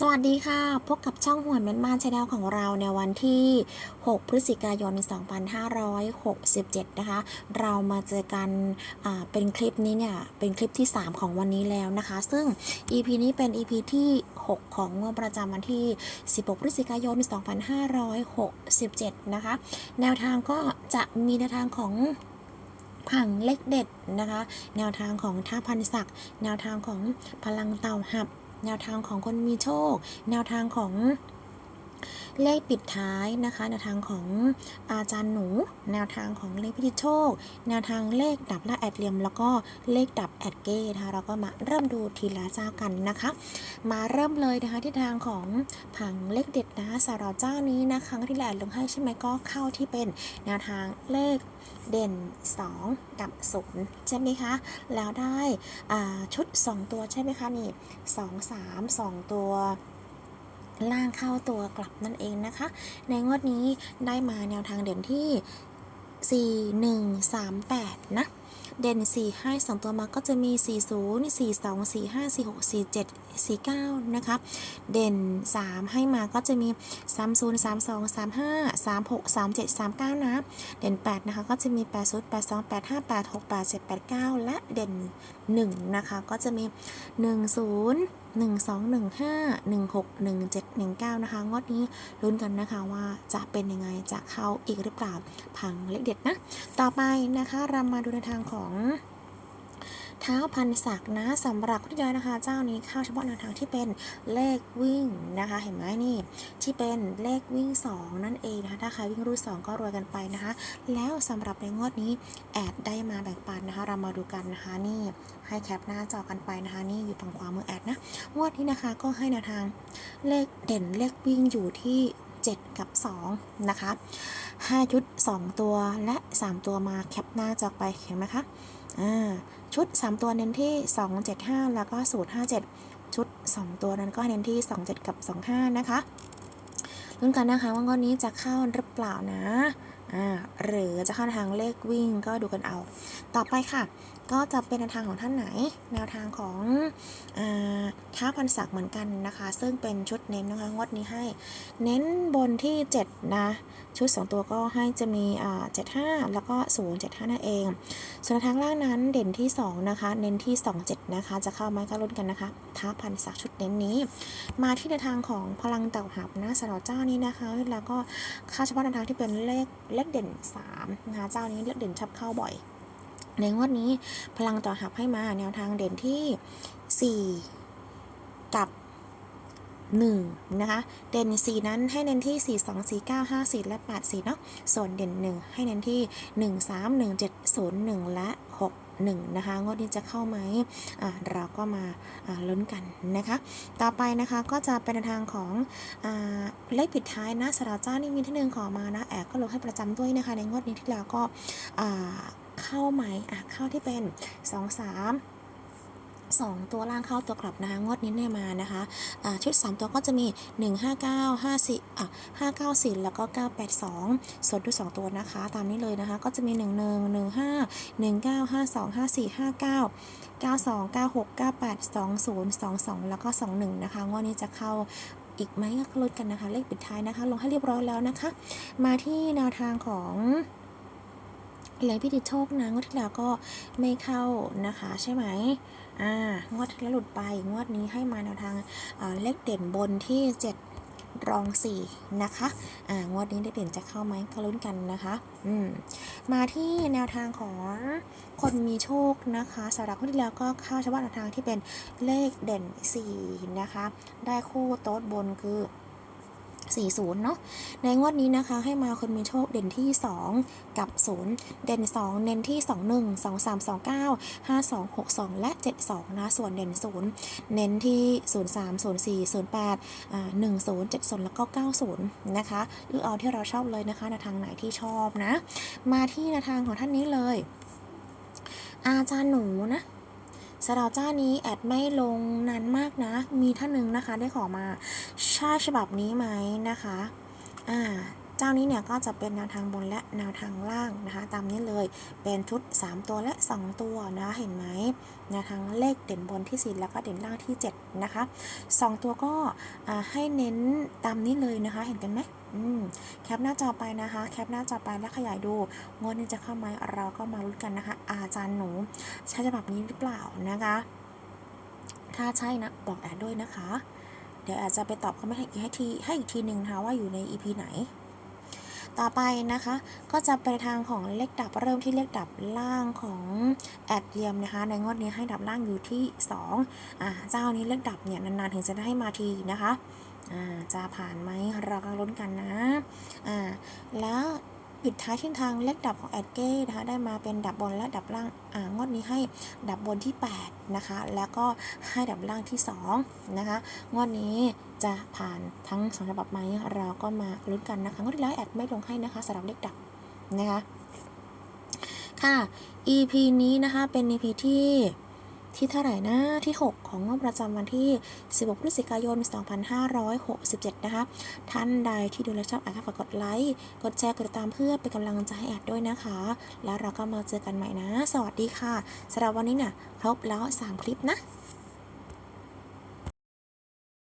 สวัสดีค่ะ พบกับช่องหวนเม้นมานชาแนลของเราในวันที่ 6 พฤศจิกายน 2567 นะคะ เรามาเจอกันเป็นคลิปนี้เนี่ย เป็นคลิปที่ 3 ของวันนี้แล้วนะคะ ซึ่ง EP นี้เป็น EP ที่ 6 ของงวดประจำวันที่ 16 พฤศจิกายน 2567 นะคะ แนวทางก็จะมีแนวทางของผังเล็กเด็ดนะคะ แนวทางของท่าพันศักดิ์แนวทางของพลังเต่าหับ แนวทางของคนมีโชค แนวทางของ เลขปิดท้ายนะคะ แนวทางของอาจารย์หนู แนวทางของเลขพิธิโชค แนวทางเลขดับและแอดเหลียม แล้วก็เลขดับแอดเก้นะคะเราก็มาเริ่มดูทีละเจ้ากันนะคะ มาเริ่มเลยนะคะที่ทางของผังเลขเด็ดนะคะสำหรับเจ้านี้นะคะครั้งที่แหลลงให้ใช่ไหมก็เข้าที่เป็นแนวทางเลขเด่น 2 กับ 0 ใช่ไหมคะ แล้วได้ชุด 2 ตัวใช่ไหมคะนี่ 2 3 2 ตัว ล่างเข้าตัวกลับนั่นเองนะคะ ในงวดนี้ได้มาแนวทางเด่นที่ 4 1 3 8 นะ เด่น 4 ให้2ตัวมาก็จะมี 40 42 45 46 47 49 นะคะ เด่น 3 ให้มาก็จะมี 30 32 35 36 37 39 นะ เด่น 8 นะคะ ก็จะมี 80 82 85 86 87 89 และเด่น 1 นะคะ ก็จะมี 10 12 15 16 17 19 นะคะ งวดนี้ลุ้นกันนะคะว่าจะเป็นยังไงจะเข้าอีกหรือเปล่าพังเลขเด็ดนะ ต่อไปนะคะเรามาดูในทางของ ท้าพันศักนะสำหรับคุณยายนะคะ เจ้านี้เข้าเฉพาะแนวทางที่เป็นเลขวิ่งนะคะ เห็นไหมนี่ที่เป็นเลขวิ่ง 2 นั่นเองนะคะ ถ้าใครวิ่งรูด2ก็รวยกันไปนะคะ แล้วสำหรับในงวดนี้แอดได้มาแบ่งปันนะคะ เรามาดูกันนะคะนี่ให้แคปหน้าจอกันไปนะคะ นี่อยู่ฝั่งขวามือแอดนะงวดนี้นะคะก็ให้แนวทางเลขเด่นเลขวิ่งอยู่ที่ 7 กับ 2 นะคะ 5 ชุด 2 ตัวและ 3 ตัวมาแคปหน้าจอไปเห็นไหมคะอ่าชุด 3 ตัวเน้นที่ 275 แล้วก็057 ชุด 2 ตัวนั้นก็เน้นที่ 27 กับ 25 นะคะลุ้นกันนะคะว่างวดนี้จะเข้าหรือเปล่านะ จะเข้าทางเลขวิ่งก็ดูกันเอา ต่อไปค่ะ ก็จะเป็นแนวทางของท่านไหน แนวทางของอท้าพันศักดิ์เหมือนกันนะคะ ซึ่งเป็นชุดเน้นนะคะงวดนี้ให้ เน้นบนที่ 7 นะ ชุด 2 ตัวก็ให้จะมีอ่า75แล้วก็075นั่นเอง ส่วนทางล่างนั้นเด่นที่ 2 นะคะ เน้นที่ 27 นะคะ จะเข้าไหมก็ลุ้นกันนะคะ ท้าพันศักดิ์ชุดเน้นนี้ มาที่ในวทางของพลังเต่าหับนะสหรับเจ้านี้นะคะ แล้วก็ค่าเฉพาะในวทางที่เป็นเลขเลขเด่น 3นะคะเจ้านี้เลขเด่นชับเข้าบ่อย ในงวดนี้พลังต่อหับให้มาแนวทางเด่นที่ 4 กับ 1 นะคะ เด่น 4 นั้นให้เน้นที่ 4 2 4 9 5 4 และ 8 4 เนาะส่วนเด่น 1 ให้เน้นที่ 1 3 1 7 0 1 และ 6 1นะคะงวดนี้จะเข้าไหมอ่าเราก็มาอ่าลุ้นกันนะคะ ต่อไปนะคะก็จะเป็นทางของอาเลขปิดท้ายนะสำหรับเจ้านี่มีที่หนึ่งขอมานะแอบก็ลงให้ประจำด้วยนะคะ ในงวดนี้ที่แล้วก็อ่าเข้าไหมอะเข้าที่เป็น 2 3 2 ตัวล่างเข้าตัวกลับนะคะงวดนี้เนี่ยมานะคะอ่าชุด 3 ตัวก็จะมี 1 5 9 5 4อะ5 9 4 แล้วก็ 982 ส่วนด้วย2ตัวนะคะ ตามนี้เลยนะคะ ก็จะมี 1 1 1 5 1 9 5 2 5 4 5 9 92 96 98 20 22 แล้วก็ 21 นะคะงวดนี้จะเข้าอีกไหมก็ลุ้นกันนะคะ เลขปิดท้ายนะคะ ลงให้เรียบร้อยแล้วนะคะ มาที่แนวทางของ เหรียญพิธิโชคนะงวดที่แล้วก็ไม่เข้านะคะใช่ไหมอ่างวดที่แล้วหลุดไปงวดนี้ให้มาแนวทางเลขเด่นบนที่ 7 รอง 4 นะคะอ่างวดนี้เลขเด่นจะเข้าไหมก็ลุ้นกันนะคะอืมมาที่แนวทางของคนมีโชคนะคะสำหรับคนที่แล้วก็เข้าเฉพาะแนวทางที่เป็นเลขเด่น 4 นะคะ ได้คู่โต๊ดบนคือ 40 เนาะในงวดนี้นะคะให้มาคนมีโชคเด่นที่ 2 กับ 0 เด่น 2 เน้นที่ 21 23 29 52 62 และ 72 นะ ส่วนเด่น 0 เน้นที่ 03 04 08อ่า10 70 แล้วก็ 90 นะคะเลือกเอาที่เราชอบเลยนะคะในทางไหนที่ชอบนะ มาที่ในทางของท่านนี้เลย อาจารย์หนูนะ สตารับเจ้านี้แอดไม่ลงนานมากนะ มีท่านหนึ่งนะคะได้ขอมาใช่ฉบับนี้ไหมนะคะ อ่า เจ้านี้เนี่ยก็จะเป็นแนวทางบนและแนวทางล่างนะคะ ตามนี้เลยเป็นชุด 3 ตัวและ 2 ตัวนะเห็นไหมแนวทางเลขเด่นบนที่ 4 แล้วก็เด่นล่างที่ 7 นะคะ 2 ตัวก็ให้เน้นตามนี้เลยนะคะ เห็นกันไหมแคปหน้าจอไปนะคะ แคปหน้าจอไปแล้วขยายดูงวดนี้จะเข้าไหมเราก็มาลุ้นกันนะคะ อาจารย์หนูใช้ฉบับนี้หรือเปล่านะคะ ถ้าใช่นะบอกแอดด้วยนะคะ เดี๋ยวอาจจะไปตอบคอมเมนต์ให้อีกให้ทีให้อีกทีหนึ่งนะคะว่าอยู่ใน EP ไหน ต่อไปนะคะ ก็จะไปทางของเลขดับเริ่มที่เลขดับล่างของแอดเรียมนะคะ ในงวดนี้ให้ดับล่างอยู่ที่2อ่าเจ้านี้เลขดับเนี่ยนานๆถึงจะได้มาทีนะคะอ่าจะผ่านไหมเราก็ลุ้นกันนะอ่าแล้ว ปิดท้ายที่ทางเลขดับของแอดเก้นะคะได้มาเป็นดับบนและดับล่างอ่างวดนี้ให้ดับบนที่ 8 นะคะ แล้วก็ให้ดับล่างที่ 2 นะคะ งวดนี้จะผ่านทั้งสองฉบับไหมเราก็มาลุ้นกันนะคะ งวดที่แล้วแอดไม่ลงให้นะคะสำหรับเลขดับนะคะค่ะ EP นี้นะคะเป็น EP ที่ ที่เท่าไหร่นะที่ 6 ของงบประจำวันที่ 16 พฤศจิกายน 2567 นะคะ ท่านใดที่ดูและชอบอาจฝากกดไลค์ กดแชร์ กดติดตามเพื่อเป็นกำลังใจให้แอดด้วยนะคะ แล้วเราก็มาเจอกันใหม่นะ สวัสดีค่ะสำหรับวันนี้เนี่ยครบแล้ว 3 คลิปนะ